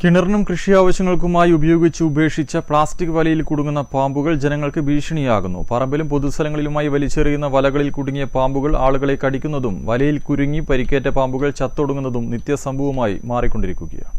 കിണറിനും കൃഷി ആവശ്യങ്ങൾക്കുമായി ഉപയോഗിച്ച് ഉപേക്ഷിച്ച പ്ലാസ്റ്റിക് വലയിൽ കുടുങ്ങുന്ന പാമ്പുകൾ ജനങ്ങൾക്ക് ഭീഷണിയാകുന്നു. പറമ്പിലും പൊതുസ്ഥലങ്ങളിലുമായി വലിച്ചെറിയുന്ന വലകളിൽ കുടുങ്ങിയ പാമ്പുകൾ ആളുകളെ കടിക്കുന്നതും വലയിൽ കുരുങ്ങി പരിക്കേറ്റ പാമ്പുകൾ ചത്തൊടുങ്ങുന്നതും നിത്യസംഭവമായി മാറിക്കൊണ്ടിരിക്കുകയാണ്.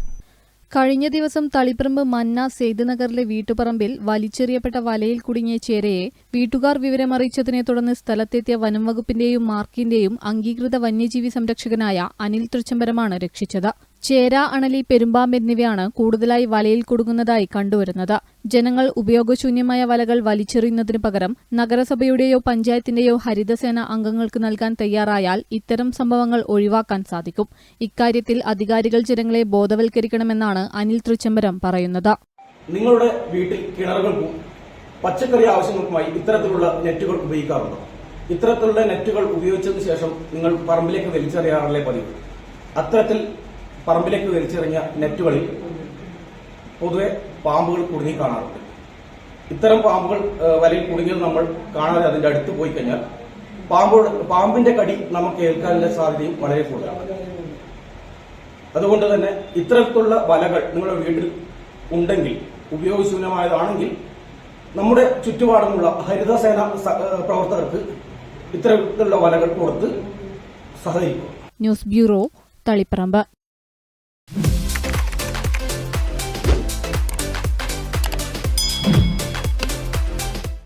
കഴിഞ്ഞ ദിവസം തളിപ്പറമ്പ് മന്ന സെയ്തുനഗറിലെ വീട്ടുപറമ്പിൽ വലിച്ചെറിയപ്പെട്ട വലയിൽ കുടുങ്ങിയ ചേരയെ വീട്ടുകാർ വിവരമറിയിച്ചതിനെ തുടർന്ന് സ്ഥലത്തെത്തിയ വനംവകുപ്പിന്റെയും മാർക്കിന്റെയും അംഗീകൃത വന്യജീവി സംരക്ഷകനായ അനിൽ തൃച്ചംബരമാണ് രക്ഷിച്ചത്. ചേര അണലി പെരുമ്പാമ്പ് എന്നിവയാണ് കൂടുതലായി വലയിൽ കുടുങ്ങുന്നതായി കണ്ടുവരുന്നത്. ജനങ്ങൾ ഉപയോഗശൂന്യമായ വലകൾ വലിച്ചെറിയുന്നതിനു പകരം നഗരസഭയുടെയോ പഞ്ചായത്തിന്റെയോ ഹരിതസേന അംഗങ്ങൾക്ക് നൽകാൻ തയ്യാറായാൽ ഇത്തരം സംഭവങ്ങൾ ഒഴിവാക്കാൻ സാധിക്കും. ഇക്കാര്യത്തിൽ അധികാരികൾ ജനങ്ങളെ ബോധവൽക്കരിക്കണമെന്നാണ് അനിൽ തൃച്ചംബരം പറയുന്നത്. നിങ്ങളുടെ വീട്ടിൽ കിണറുകൾക്കും പച്ചക്കറി ആവശ്യങ്ങൾക്കുമായി ഇത്തരത്തിലുള്ള നെറ്റുകൾ ഉപയോഗിക്കാറുണ്ടോ? ഇത്തരത്തിലുള്ള നെറ്റുകൾ ഉപയോഗിച്ചതിന് ശേഷം നിങ്ങൾ പറമ്പിലേക്ക് വലിച്ചെറിയാറല്ലേ പതിവ്. അത്തരത്തിൽ പറമ്പിലേക്ക് വലിച്ചെറിഞ്ഞ നെറ്റുകളിൽ പൊതുവെ പാമ്പുകൾ കുടുങ്ങി കാണാറുണ്ട്. ഇത്തരം പാമ്പുകൾ വലയിൽ കുടുങ്ങിയത് നമ്മൾ കാണാതെ അതിന്റെ അടുത്ത് പോയി കഴിഞ്ഞാൽ പാമ്പ് പാമ്പിന്റെ കടി നമുക്ക് ഏൽക്കാനുള്ള സാധ്യതയും വളരെ കൂടുതലാണ്. അതുകൊണ്ട് തന്നെ ഇത്തരത്തിലുള്ള വലകൾ നിങ്ങളുടെ വീട്ടിൽ ഉണ്ടെങ്കിൽ ഉപയോഗശൂന്യമായതാണെങ്കിൽ നമ്മുടെ ചുറ്റുപാടുമുള്ള ഹരിതസേന സേന പ്രവർത്തകർക്ക് ഇത്തരത്തിലുള്ള വലകൾ കൊടുത്ത് സഹകരിക്കും ന്യൂസ് ബ്യൂറോ തളിപ്പറമ്പ്.